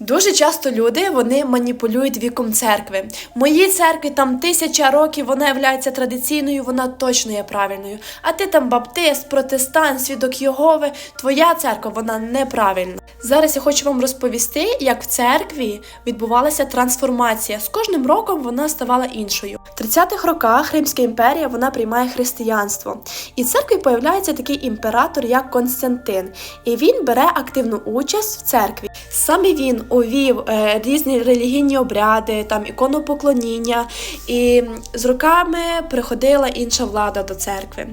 Дуже часто люди вони маніпулюють віком церкви. Моїй церкві там тисяча років, вона є традиційною, вона точно є правильною. А ти там баптист, протестант, свідок Єгови, твоя церква вона неправильна. Зараз я хочу вам розповісти, як в церкві відбувалася трансформація. З кожним роком вона ставала іншою. В 30-х роках Римська імперія вона приймає християнство. І в церкві появляється такий імператор, як Константин. І він бере активну участь в церкві. Саме він увів е, різні релігійні обряди, там іконопоклоніння, і з роками приходила інша влада до церкви.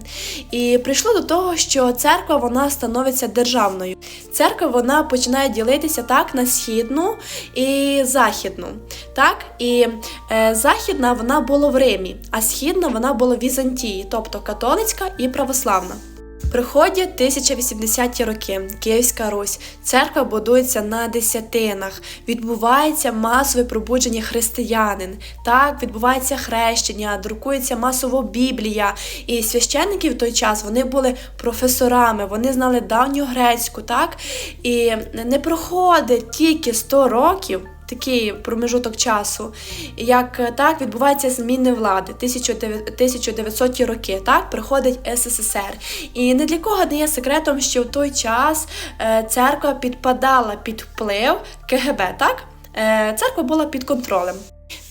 І прийшло до того, що церква вона становиться державною. Церква вона починає ділитися так на східну і західну. Так? І е, західна вона була в Римі, а східна вона була в Візантії, тобто католицька і православна. Приходять 1080-ті роки, Київська Русь, церква будується на десятинах, відбувається масове пробудження християнин. Так, відбувається хрещення, друкується масово Біблія. І священники в той час вони були професорами, вони знали давню грецьку, так? І не проходить тільки 100 років такий промежуток часу, як е, так відбуваються зміни влади 1900-ті роки. Так приходить СССР, і не для кого не є секретом, що в той час е, церква підпадала під вплив КГБ. Так Е, церква була під контролем.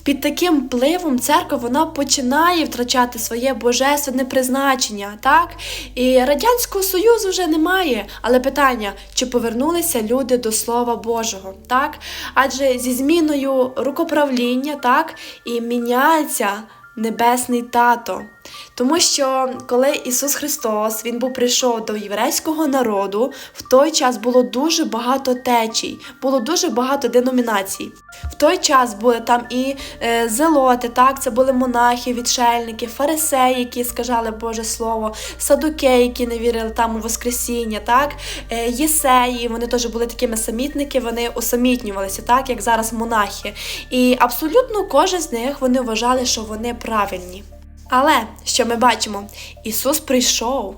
Під таким впливом церква вона починає втрачати своє божественне призначення, так? І Радянського Союзу вже немає. Але питання, чи повернулися люди до Слова Божого, так? Адже зі зміною рукоправління, так, і міняється небесний тато. Тому що коли Ісус Христос Він був прийшов до єврейського народу, в той час було дуже багато течій, було дуже багато деномінацій. В той час були там і е, зелоти, так, це були монахи, відшельники, фарисеї, які скажали Боже Слово, садукеї, які не вірили там у Воскресіння, так, е, єсеї, вони теж були такими самітники, вони усамітнювалися, так, як зараз монахи. І абсолютно кожен з них вони вважали, що вони правильні. Але що ми бачимо? Ісус прийшов.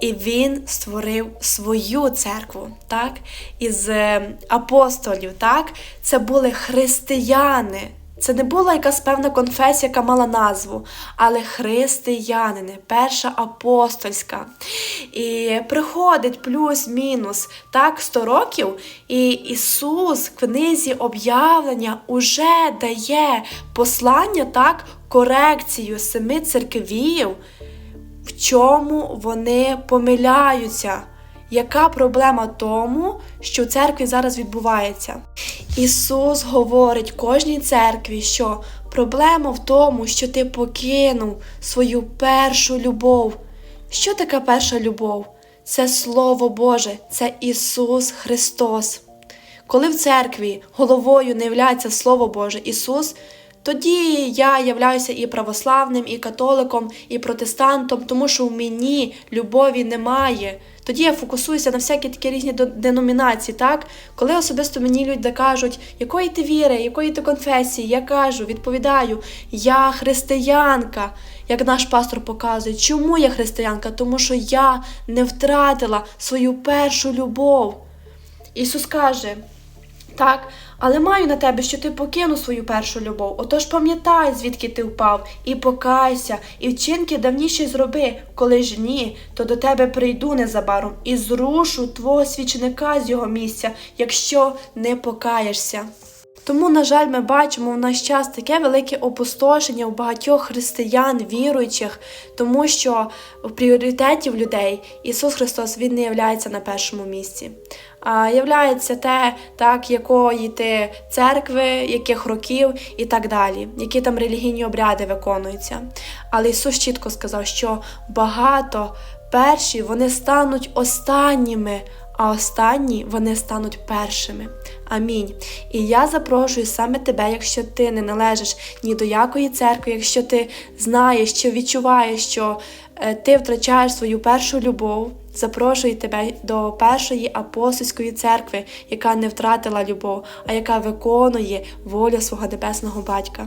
І Він створив свою церкву, так? Із е, апостолів, так? Це були християни. Це не була якась певна конфесія, яка мала назву, але християнини, перша апостольська. І приходить плюс-мінус так 100 років, і Ісус в книзі об'явлення уже дає послання, так, корекцію семи церквів, в чому вони помиляються. Яка проблема тому, що в церкві зараз відбувається? Ісус говорить кожній церкві, що проблема в тому, що ти покинув свою першу любов. Що таке перша любов? Це Слово Боже, це Ісус Христос. Коли в церкві головою не являється Слово Боже Ісус, тоді я являюся і православним, і католиком, і протестантом, тому що в мені любові немає. Тоді я фокусуюся на всякі такі різні деномінації, так? Коли особисто мені люди кажуть, якої ти віри, якої ти конфесії, я кажу, відповідаю, я християнка, як наш пастор показує. Чому я християнка? Тому що я не втратила свою першу любов. Ісус каже, так, але маю на тебе, що ти покинув свою першу любов. Отож пам'ятай, звідки ти впав, і покайся, і вчинки давніші зроби. Коли ж ні, то до тебе прийду незабаром і зрушу твого свічника з його місця, якщо не покаєшся. Тому, на жаль, ми бачимо в наш час таке велике опустошення у багатьох християн, віруючих, тому що в пріоритеті людей Ісус Христос Він не являється на першому місці. А являється те, так, якої ти церкви, яких років і так далі, які там релігійні обряди виконуються. Але Ісус чітко сказав, що багато перші вони стануть останніми, а останні вони стануть першими. Амінь. І я запрошую саме тебе, якщо ти не належиш ні до якої церкви, якщо ти знаєш, що відчуваєш, що е, ти втрачаєш свою першу любов. Запрошую тебе до першої апостольської церкви, яка не втратила любов, а яка виконує волю свого небесного батька.